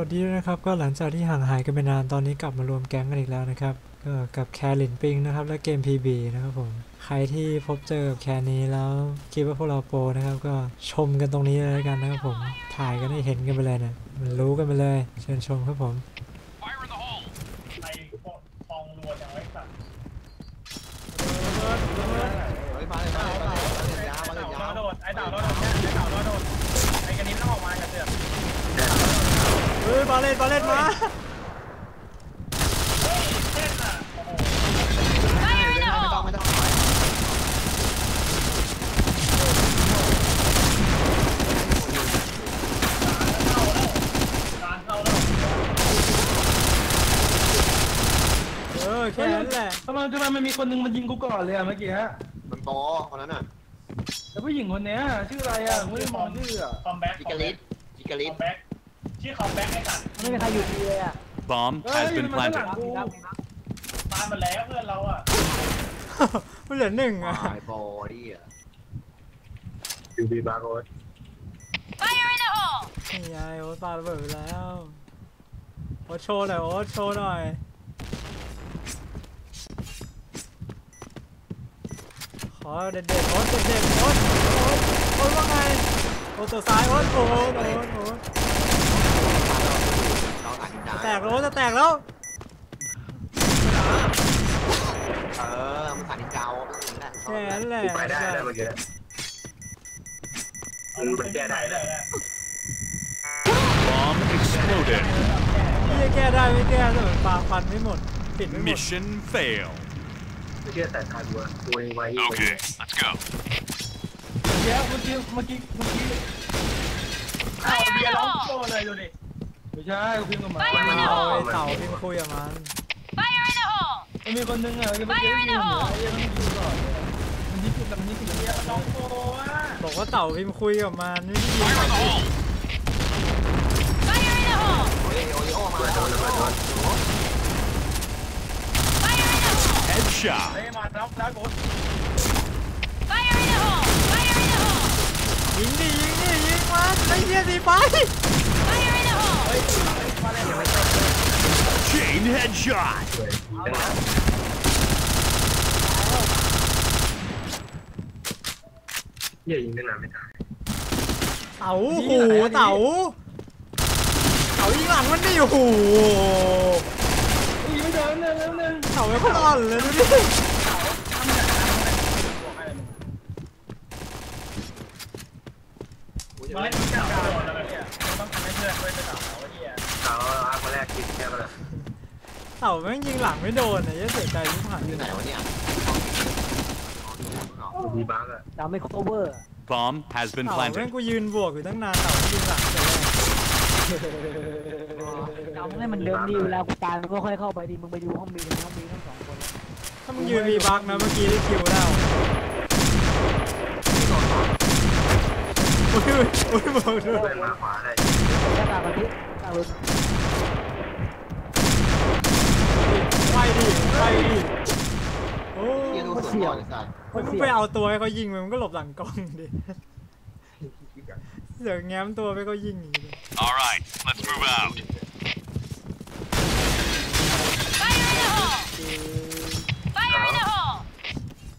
วัสดีนะครับก็หลังจากที่ห่างหายกันไปนานตอนนี้กลับมารวมแก๊งกันอีกแล้วนะครับก็กับแคลินปิงนะครับและเกม PB นะครับผมใครที่พบเจอกับแคนนี้แล้วคิดว่าพวกเราโปรนะครับก็ชมกันตรงนี้เลยกันนะครับผมถ่ายกันให้เห็นกันไปเลยเนะมันรู้กันไปเลย เชิญชมครับผม ไอ้ทองรัวจังไว้สัตว์ เฮ้ยมาเลยมาเลยมาเลยมาเลยยาวมาเลยยาว โดดไอ้เต่าโดดเนี่ยไอ้เต่าโดดไอ้กันนี้ต้องออกมาอย่าเสือก เฮ้ยบาเลตบาเลตมาเฮ้ยเส้นอะโอ้โหไม่ต้องไม่ต้องถอยเข้าแล้วการเข้าแล้วเออแค่นั้นแหละทำไมทำไมมันมีคนหนึงมันยิงกูก่อนเลยอะเมื่อกี้ฮะมันโตคนนั้นอะแต่ผู้หญิงคนเนี้ยชื่ออะไรอะไม่ได้มองชื่ออะคอมแบ็กจิกาลิสจิกาลิคสอมแบ็ก ชื่อคอมแบ็กไอ้สัตว์ไม่มีใครอยู่ดีเลยอะ Bomb เฮ้ย has been มันข้างหลัง planted. กูตายมาแล้วเพื่อนเราอะมันเหลือหนึ่งอะไอ้บอดี้อะยูบีบาร์โรสนี่ไงโอ๊ตปาระเบิดไปแล้วโอ๊ตโชว์หน่อยโอ๊ตโชว์หน่อยขอเด็ดๆโอ๊ตเด็ดๆโอ๊ตโอ๊ตโอ๊ตว่าไงโอ๊ตตัวซ้ายโอ๊ตโอ๊ตโอ๊ตโอ๊ต เราตัดสินใจ แตกแล้วโอ๊ตจะแตกแล้ว เออมันตัดสินใจเอาแค่นั้นแหละไปได้แล้วเมื่อกี้มันแก้ได้เลแล้วยอะ Bomb exploded. พี่จะแก้ได้ไม่แก้แต่มันปาฟันไม่หมดปิดไม่หมด Mission fail. ไม่เชื่อแต่ทันวะตัวเองไว้ Okay, let's go. เดี๋ยวเมื่อกี้เมื่อกี้เมื่อกี้เอาเบียร์ร้องโชว์เลยดูดิ ไม่ใช่กูพิมพ์กับหมาเอาไอ้เต่าพิมพ์คุยกับมันมันมีคนหนึงอะเมื่อกี้มันยิงหัวไอ้ยังยิงก่อนเลยมันยิงผิดแต่มันยิงผิดเบียเยร์อะร้องโชว์อะบอกว่าเต่าพิมพ์คุยกับมันไม่ได้ยินโอ้ยโอ้ยโอ้มาแล้ว Headshot. เฮ้ยมาแล้วแล้วกูยิงดิยิงดิยิงมันไอ้เหี้ยดีไป Chain headshot. เยี่ยยิงตั้งนานไม่ตายเต่าโอ้โหเต่าเต่ายิงหลังมันดิโอ้โหอุ้ยไม่โดนเลยแล้วนึงเต่าไม่ค่อยอ่อนเลยดูดิมาเล่นที่เก่า โดนอะไรเนี่ยต้องทำให้เพื่อนด้วยจะเต่าไอ้เหี้ยเขาอาร์คนแรกกินแค่นั้นเต่าแม่งยิงหลังไม่โดนอะยังเสียใจที่ผ่านอยู่ไหนวะเนี่ยยูบีบาร์อะเราไม่ cover Bomb has been เต่าแม่ง planted. กูยืนบวกอยู่ตั้งนานเต่าไม่ยิงหลังแต่แรกเราไม่ให้มันเดินดีเวลากูตายมันก็ค่อยเข้าไปดีมึงไปดูห้องบีกันห้องบีทั้งสองคน ถ้ามึงยืนมีบักนะเมื่อกี้ได้คิวแล้ว อุ้ยอุ้ยอุ้ยบอกด้วยนมาขวาได้แล้วตาบันทึกตาลุนไปดิไปดิโอ้ยี่ยดูส่วนก่อนสัตว์โคตรเสีไปเอาตัวให้เขายิงมึงก็หลบหลังกล้องดิเสือแง้มตัวไปเขายิงนี้ All right, let's move out.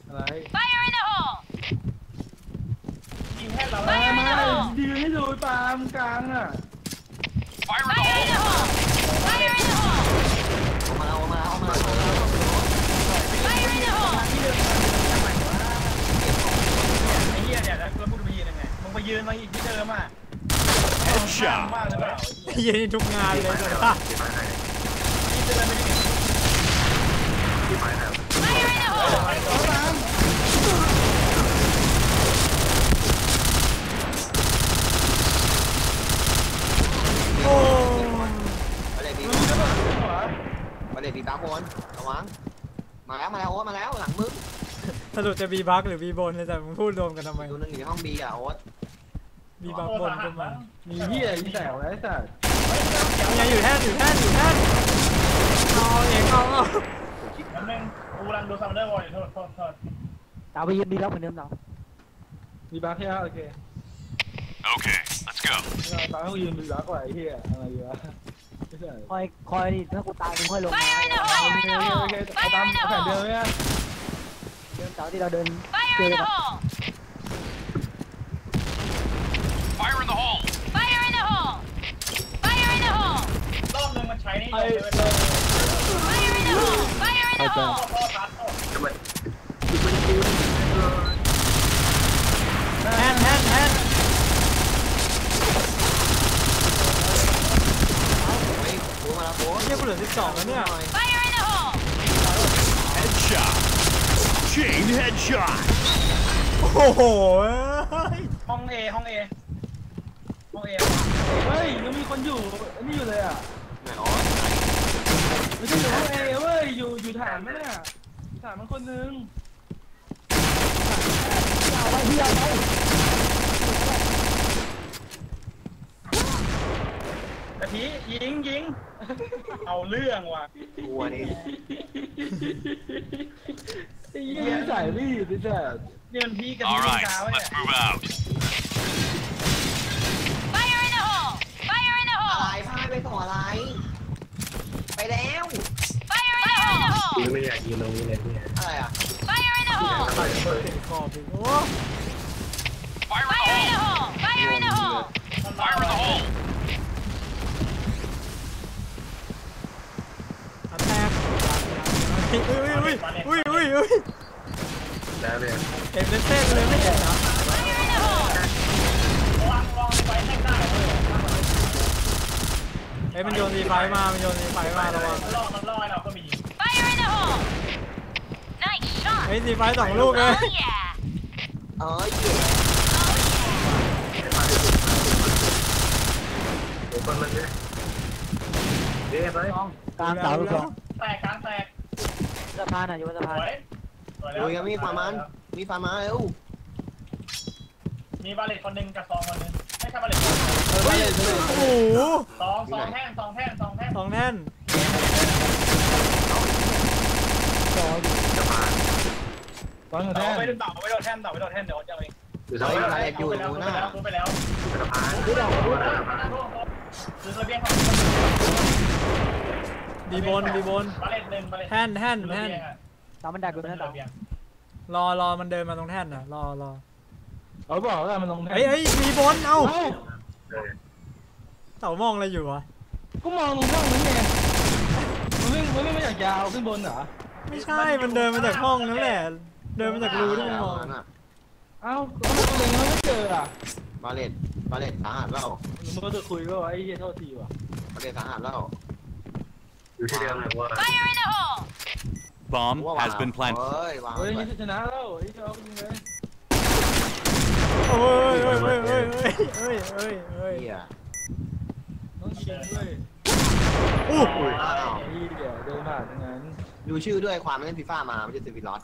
อะไร ยิงแค่เรา มามาดีไม่ดูปาล์มกลางอะ Fire in the hole. มาแล้วมาแล้วมาแล้ว ไอ้เหี้ยเนี่ยแล้วกูไปยืน ยังไงมึงไปยืนมาอีกที่เดิมอะ Headshot. มากเลยเปล่าเย็นทุกงานเลยสัสที่ไปไหนที่เดินไม่ได้ที่ไปไหนโอ้มาเลยบีมาเลยบีบาร์โคนระวังมาแล้วมาแล้วโอ้มาแล้วหลังมึงสรุปจะบีบักหรือบีบนเลยแต่มึงพูดรวมกันทำไมดูนึงอยู่ในห้องบีอะโอ๊ต บีบักบนก็มา มีเหี้ยอีแสวไอ้สัตว์ยังอยู่แท่นอยู่แท่นอยู่แท่นเอาเองเอาเอาแล้วนึงกูกำลังดูซัมเดอร์วอลอยู่โทษโทษโทษตาไปยืนดีแล้วเหมือนเดิมเรามีบาร์แค่โอเค Okay, let's go. ตายให้กูยืนดูรักว่าไอ้เหี้ยอะไรวะไม่ใช่คอยคอยดิถ้ากูตายมึงค่อยลงมา Fire in the โอ hole! เคโอเคเอาตามเอาแผนเดิมเนี่ยเดินเสาที่เราเดิน Fire in the hole! Fire in the hole. Fire in the hole! Fire in the hole! รอบนึงมันใช้นี่ Fire in the hole! Fire in the hole! ทำไมแฮนแฮนแฮนเฮ้ยโอ้มาแล้วโอ้เนี่ยกูเหลือ12แล้วเนี่ย Fire in the hole! Headshot. Chain headshot. โอ้โหห้องเอห้องเอห้องเอเฮ้ยยังมีคนอยู่นี่อยู่เลยอะไหนอ๋อ ไม่ใช่อยู่ห้องเอเว้ยอยู่อยู่ฐานมั้ยเนี่ยฐานมันคนนึงเอาไว้ที่เอาไว้กะทิยิงยิงเอาเรื่องว่ะกลัวนี่ยิงใส่พี่ดิจ้ะนี่มันพี่กะทิ All ยิง right, กาวะเนี่ย let's move out. Fire in the hole! Fire in the อะไร hole! พาไปต่ออะไร ไปแล้ว Fire in the hole! กูไม่อยากยืนตรงนี้เลยเนี่ยอะไรอะ Fire in the hole! ขอบโอ้ Fire in the Fire in the hole. hole! Fire in the hole! Fire in the hole. อันแตกอุ้ยอุ้ยอุ้ยอุ้ยอุ้ยแล้วเนี่ยเห็นเป็นเส้นเลยไม่เห็นเหรอ Fire in the hole! วางวางไว้แท่งได้เลยเฮ้ยมันโยนสีไฟมา มันโยนสีไฟมาระวัง Fire in the hole! Nice shot! เฮ้ยสีไฟสองลูกเลย Oh yeah! เอ้ยโอ้คนมันเนี่ยเดี๋ยวไปสองกลางเสาลูกสองแตกกลางแตกสะพานอะอยู่บนสะสพานวยสวยแล้วโอ้ยยังมีฟาร์มันมีฟาร์มาเร็วมีบาเลตคนหนึ่งกับซองคนหนึ่งไม่ใช่บาเลตเฮ้ยโอ้โหซองซองแท่งซองแท่งซองแท่งสองแท่น จะมาซองแท่งไม่โดนเต่าไม่โดนแท่นต่าไม่โดนแท่นเดี๋ยวจะเอาเองอยู่สเฮ้บายยอะไรอยู่ตรงหน้ารู้ไปแล้วสะพานรู้ไปแล้วคือระเบียงของดีบนดีบนบาเลตหนึ่งบาเลตแท่นแท่นแท่นเสามันดักอยู่นะเสารอรอมันเดินมาตรงแท่นน่ะรอรอเขาบอกว่ามันลงแท่นเฮ้ยเฮ้ยมีบนเอ้าเอ้าเลยเต่ามองอะไรอยู่วะก็มองลงช่องนั้นไงมันวิ่งมันวิ่งมาจากยาวขึ้นบนเหรอ ไม่ใช่ มันเดินมาจากห้องนั่นแหละ เดินมาจากรูที่มันมองเอ้าแล้วมันเล็งแล้วไม่เจออะบาเลตบาเลตสาหัสแล้วมึงก็จะคุยว่าไอ้เหี้ยโทษทีว่ะบาเลตสาหัสแล้ว อยู่ที่เดิมเลยว่า Fire in the hole! Bomb ว่าวาง has been planted. เฮ้ย วางเฮ้ยไว้นี่ชนะแล้วไอ้เจ้าจริงเลยโอ้ยเฮ้ยเฮ้ยเฮ้ยเฮ้ยเฮ้ยเฮ้ยเฮ้ยเฮียต้องยิงด้วยอู้อ้าวไอ้เหี้ยเดินผ่านทั้งนั้น ดูชื่อด้วยความเล่นฟีฟ่ามาไม่ใช่ซีวิลอส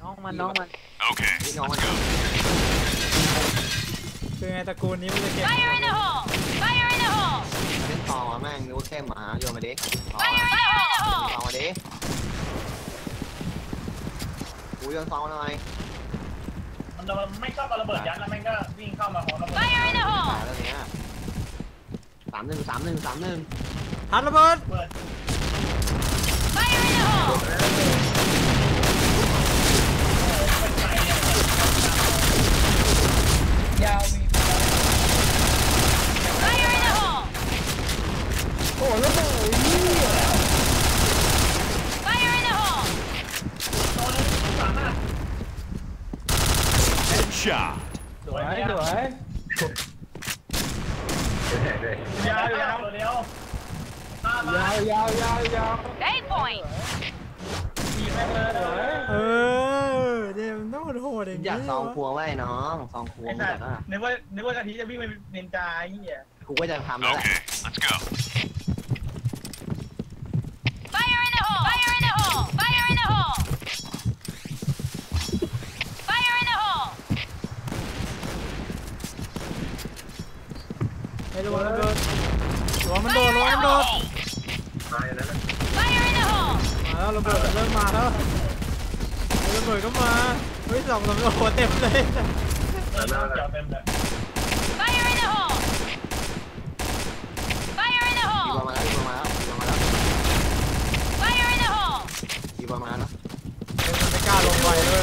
น้องมันน้องมัน Okay, นี่น้องมันคือไงตระกูลนี้มันจะเก่ง Fire in the hole! Fire in the hole! เล่นต่อแม่งนึกว่าเข้มหมาโยนมาดิต่อ Fire in the ต่อ hole! มาดิกูโยนซองมาหน่อยมันไม่ชอบระเบิดยัดแล้วแม่งก็วิ่งเข้ามาของระเบิด Fire in the ตาย hole! แล้วเนี้ยสามหนึ่งสามหนึ่งสามหนึ่งทันระเบิดเปิด Fire in the hole! ยาวมี Fire in the hole! โอ้แล้วเบิดนี่ Fire in the hole! โดนสามารถ headshot. สวยสวย เดี๋ยวแหกเลย ยาว ยาวเร็วยาวยาวยาวยาว Day point! ขี่แม่งเลยสวยเออเดี๋ยวมันต้องโหดอย่างอยากนี้ซองวะพวงไว้น้องซองพวไอ้งสัจาตกว์อะนึกว่านึกว่ากะทิจะวิ่งไปนินจาไอ้เหี้ยกูก็จะทำแล้วแหละ Okay, let's go. Fire in the hole! Fire in the hole! Fire in the hole! Fire in the hole! ไอ้ระวังมันโดนระ มาแล้วไอ้ระเบิดก็มาเฮ้ยสองสามโอ้โหเต็มเลยเต็มเลย Fire in the hole Fire in the อี hole บอลมาแล้วอีบอลมาแล้วอีบอลมาแล้ว Fire in the hole อีบอลมาแล้วไม่กล้าลงไปเลย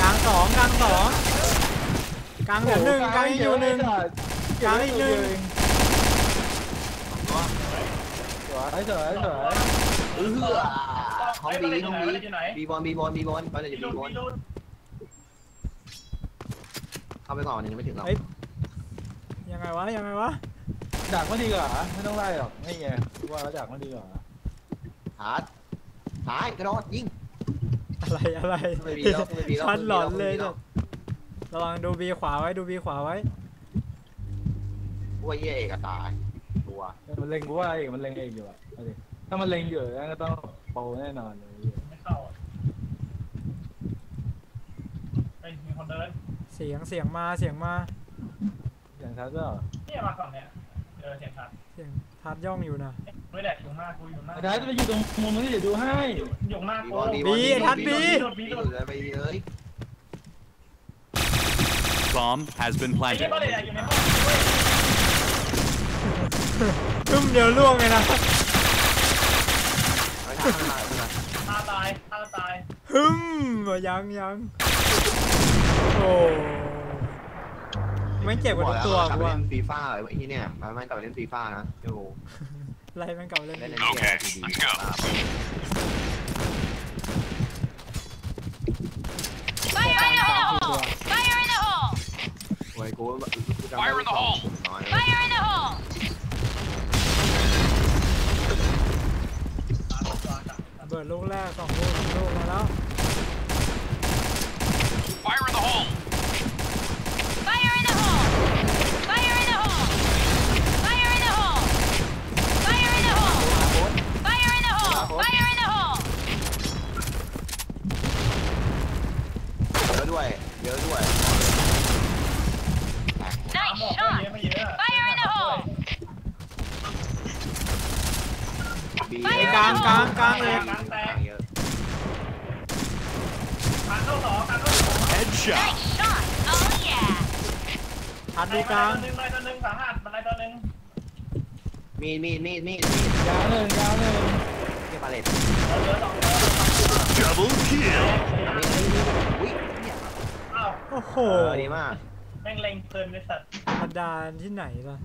กลางสองกลางสองกลางเหลือหนึ่งกลางอีกอยู่หนึ่งกลางอีกหนึ่ง วยสวยสวยเออห้องบีห้องบีบีบอลบีบอลบีบอลเขาจะพี่บีบอลเข้าไปก่อนยังไม่ถึงหรอกยังไงวะยังไงวะดักไม่ดีกว่าไม่ต้องไล่หรอกไม่ไงว่าแล้วดักไม่ดีกว่าหาหายกระโดดยิงอะไรอะไรชันหลอนเลยเนี่ยระวังดูบีขวาไว้ดูบีขวาไว้ว่าเย่กระตาย มันเล็งกูว่าเอกมันเล็งเอกอยู่อะเอาดิถ้ามันเล็งอยู่แล้วก็ต้องโปรแน่นอนเลยไม่เข้าอะเฮ้ยมีคนเดินเสียงเสียงมาเสียงมา อย่างทัดก็เนี่ยมาฝั่งเนี้ยเจอเสียงชัดเสียงทัดย่องอยู่นะไม่แหละอยู่หน้ากูอยู่หน้าทัดจะไปอยู่ตรงมุมนี้เดี๋ยวดูให้อยู่หน้าบีกูบอลบีบีทัดบีรุ่นพี่บีรุ่นเลยไปเลย Bomb has been ไอ้ที่ planted. ก็เลยอยู่ในห้องเว้ยตึ้มเดียวล่วงเลยนะไม่ทันไม่ทันไม่ทันตาตายตาตายฮึมยังยังโอ้ไม่เจ็บกว่าทุกตัวกลับกูไปว่าเล่นฟีฟ่าไอ้ที่เนี่ยมันไม่กลับไปเล่นฟีฟ่านะโอ้ไล่แม่งกลับมาเล่นเล่นดิใน Okay, ทีดี let's go. Fire in the hole! Fire in the hole! โอ้ยกู Fire in the hole น้อย Fire in the hole! ดลูกแรกสองลูกสองลูกมาแล้ว Fire in the hole. Fire in the hole! Fire in the hole! Fire in the hole! Fire in the hole! Fire in the hole! Fire in the hole! เยอะด้วยเยอะด้วย Nice หมอก shot! ไม่เยอะ Fire in the hole! บี กลางกลางกลางเลย กลางเย สอง Headshot. Nice shot! Oh yeah! ทัดดูกลางตัวหนึ่งตัวหนึ่งสาหัสบันไดตัวหนึ่งมีดมีดมีดมีดยาวหนึ่งยาวหนึ่งเก็บปาเลตเหลือสองตัว Double kill. มีดมีดมีดอุ้ยเนี่ยอ้าวโอ้โหเออดีมากแม่งเล็งเพลินเลยสัตว์ธรรมดาที่ไหนล่ะ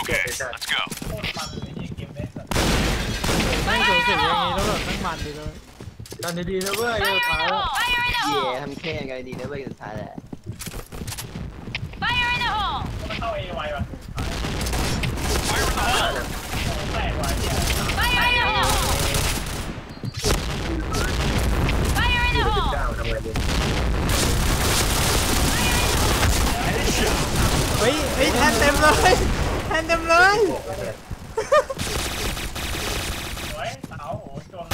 Okay, let's go. โคตรมันเลยยิงเกมเลยสัตว์ ไม่สูงสิอย่างนี้แล้วแบบแม่งมันดีเลย ดันดีๆนะเว้ย Fire เดี๋ยว in ท้าย the hole! Fire in the เย่ hole! ทำแค่ไงดีนะเว้ยสุดท้ายแหละ Fire in the hole! มันเข้าเอไวว่ะ Fire in the hole. แตกไวเนี่ย Fire in the hole! Fire in the hole! เก้าทำไงดี Headshot. เฮ้ยเฮ้ยแทนเต็มเลยแทนเต็มเลย สวยเต๋าโอ้จวง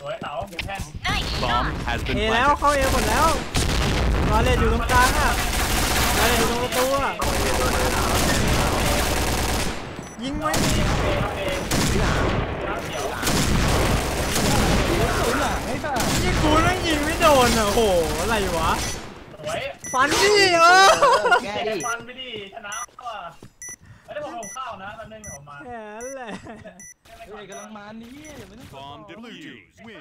สวยเต๋าแท่น Nice Bomb shot! has เอ been แล้ว planted. เข้าเอหมดแล้วรอเลนอยู่ตรงกลางอะรอเลนอยู่ตรงประตูอะยิงไว้ เอเอเอ ที่หลัง น้ำเขียว ศูนย์หลังไอ้สัส ยิงกูแม่งยิงไม่ โดนอะโห อะไรวะ สวยฟันดิเออแก้แกดิฟันไปดิชนะว่ะไม่ได้ผมลงข้าวนะตอนนึงผมมาแค่นั้นแหละ เฮ้ยกำลังมานี่อย่าไม่ต้อง Bomb defused. Win.